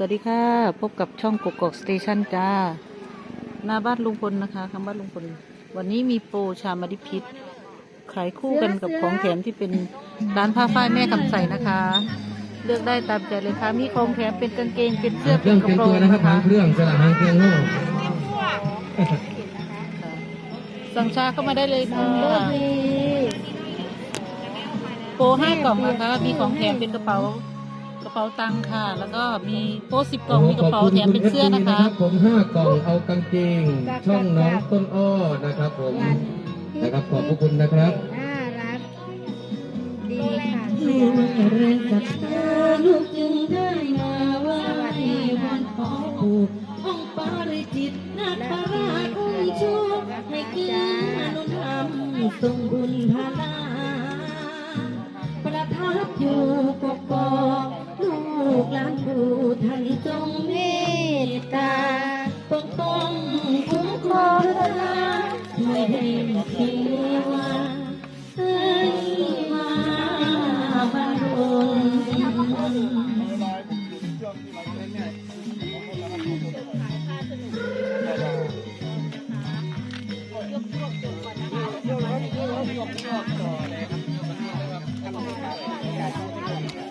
สวัสดีค่ะ พบกับช่องกกอกสเตชันจ้า หน้าบ้านลุงพลนะคะคำบ้านลุงพล วันนี้มีโปรชามาดิพิษขายคู่กันกับของแถมที่เป็นร้านผ้าฝ้ายแม่คำใสนะคะ เลือกได้ตามใจเลยค่ะ มีของแถมเป็นกางเกงเป็นเสื้อเคเป็รื่นองกระเตรียมโปรตัวงนะครับนะคะหางเครื่องสลับหางเครื่องโง่ค่ะสั่งชาเข้ามาได้เลยค่ะโปรห้ากล่องนะคะ มีของแถมเป็นกระเป๋า กระเป๋าตังค์ค่ะ แล้วก็มีโปรสิบกล่องมีกระเป๋าแถมเป็นเสื้อนะคะ ผมห้ากล่องเอากางเกง ช่องน้องต้นอ้อนะครับผมนะครับขอบพระคุณนะครับน่ารักดีค่ะลูกแรกกับเธอลูกจึงได้มาว่าที่วันขอผูกห้องปาริจิตนาคาราชคุ้มชูให้เกื้อหนุนธรรมทรงบุญพลาประทับอยู่ ท่านจงเมตตาปกป้องคุ้มครองไม่ให้เทวาเอ้มาบังรน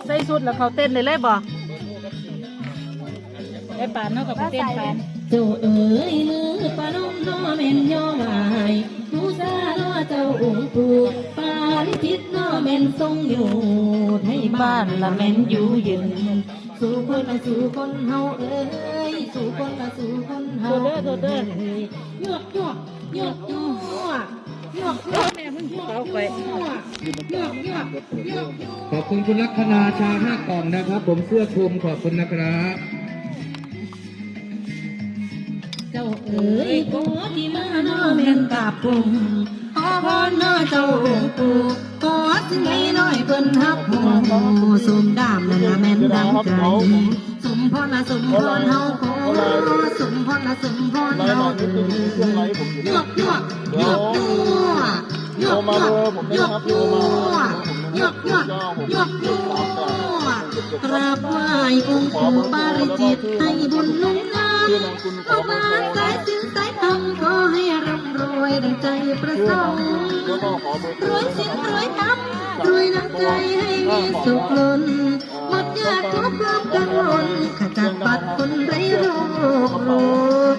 ใส่สุดแล้วเขาเต้นเลยเลยบ่ ได้ปานเนาะกับเต้นปานเจ้าเอ๋ยมือปานมน้อแม่นย่อวายผู้ซาล้อเจ้าองค์ปู่ปาลิจิตน้อแม่นทรงอยู่ให้บ้านละแม่นอยู่ยืนสู่คนละสู่คนเฮาเอ้ยสู่คนละสู่คนเฮาโดดเด้อโดดเด้อหยวกหยวกหยวกหยวกหยวกหยวกแม่เพิ่งเอาไปหยวกหยวกหยวกหยวกหยวกขอบคุณคุณลัคนาชาห้ากล่องนะครับ ผมเสื้อคลุมขอบคุณนะครับ เอ้ยโกที่มาโน้แม่นกาปุ่มขาวอน้าเจ้าปู่กอสิ่งใดน้อยเพิ่นทับหูสมดามนั่นละแม่นดังใจสมพรละสมพรเฮาขอสมพรละสมพรเฮายวกยวกยวกยัวยกยวกยวกยัวยกยวกยวกยัวกราบไหว้องค์ปู่ปาริจิตให้บุญนุ่งนา มเข้ามาสายสินสายธรรมขอให้ร่ำรวยดังใจประสงค์รวยสินรวยธรรมรวยน้ำใจให้มีสุขล้นหมดยากทุกข์ความกังวลขจัดปัดคนไร้โรคโรค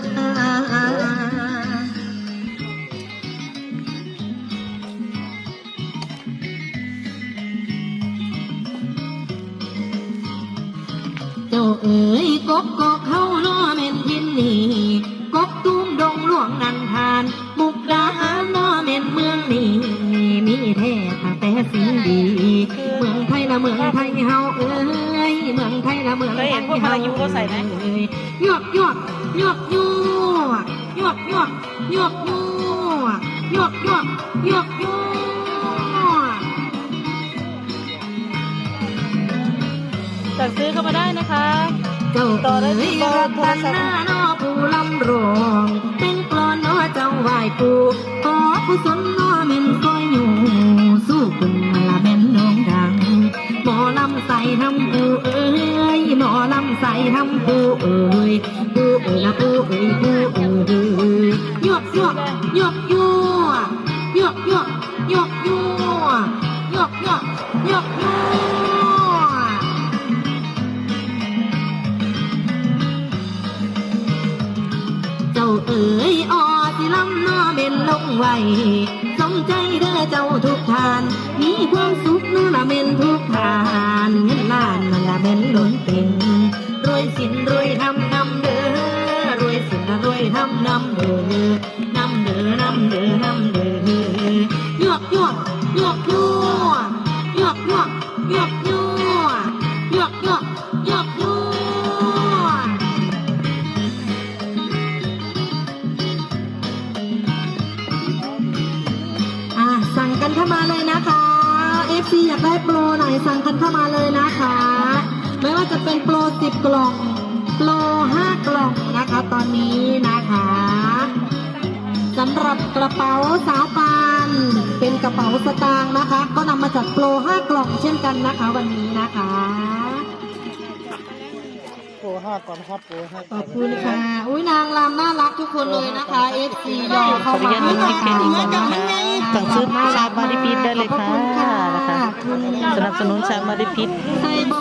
เจ้าเอ๋ยกบกอ สิ่งดี เมืองไทยละเมืองไทยเฮาเอ้ยเมืองไทยละเมืองไทยเคยเห็นพวกพายุเขาใส่ไหมเอ้ยหยวกหยวกหยวกหยวกหยวกหยวกหยวกหยวกหยวกหยวกหยวกหยวกสั่งซื้อเข้ามาได้นะคะ เจ้าต่อได้เอ๋ที่ยเบอร์รักโทรกันศัพท์หน้าน้อผู้ลำรองเป็นกลอนน้อเจ้าไหวปู่ขอผู้สนน้อ ปูเอ้ยปูเอ้ยละปูเอ้ยปูเอ้ยหยวกหยวกหยวกหยวกหยวกหยวกหยวกหยวกหยวกหยวกหยวกหยวกเจ้าเอ๋ยออสิลำน้อเบนลงไว้สมใจเด้อเจ้าทุกทาน มีความสุขนั่นละเมนทุกทานเงินล้านนั่นละเมนล้นเต็ง รวยสินรวยทำนำเด้อรวยสินรวยทำนำเด้อนำเด้อนำเด้อนำเด้อยอกยอกยอกยัวยอกยอกยอกยัวยอกยอกยอกยัวสั่งกันเข้ามาเลยนะคะ FC อยากได้โปรไหนสั่งกันเข้ามาเลยนะคะ ไม่ว่าจะเป็นโปร10กล่อง โปร5กล่องนะคะ ตอนนี้นะคะสำหรับกระเป๋าสาวปานเป็นกระเป๋าสตางค์นะคะ ก็นำมาจากโปร5กล่องเช่นกันนะคะวันนี้นะคะโปรห้าก่อนนะครับโปรห้าขอบคุณค่ะ อุ้ยนางรำน่ารักทุกคนเลยนะคะ FC ยอขเข้าออนุมาญาตลงคลิปแค่นี้ก่อนนะคะสั่งซื้อชามาดิพิษได้เลยค่ะนะคะ สนับสนุนชามาดิพิษ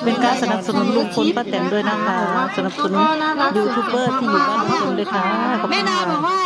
เป็นการสนับสนุนลุงพลป้าแตนด้วยนะคะ สนับสนุนยูทูบเบอร์ที่อยู่บ้านลุงพลด้วยค่ะขอบแม่คุณนาค่ะบอกว่า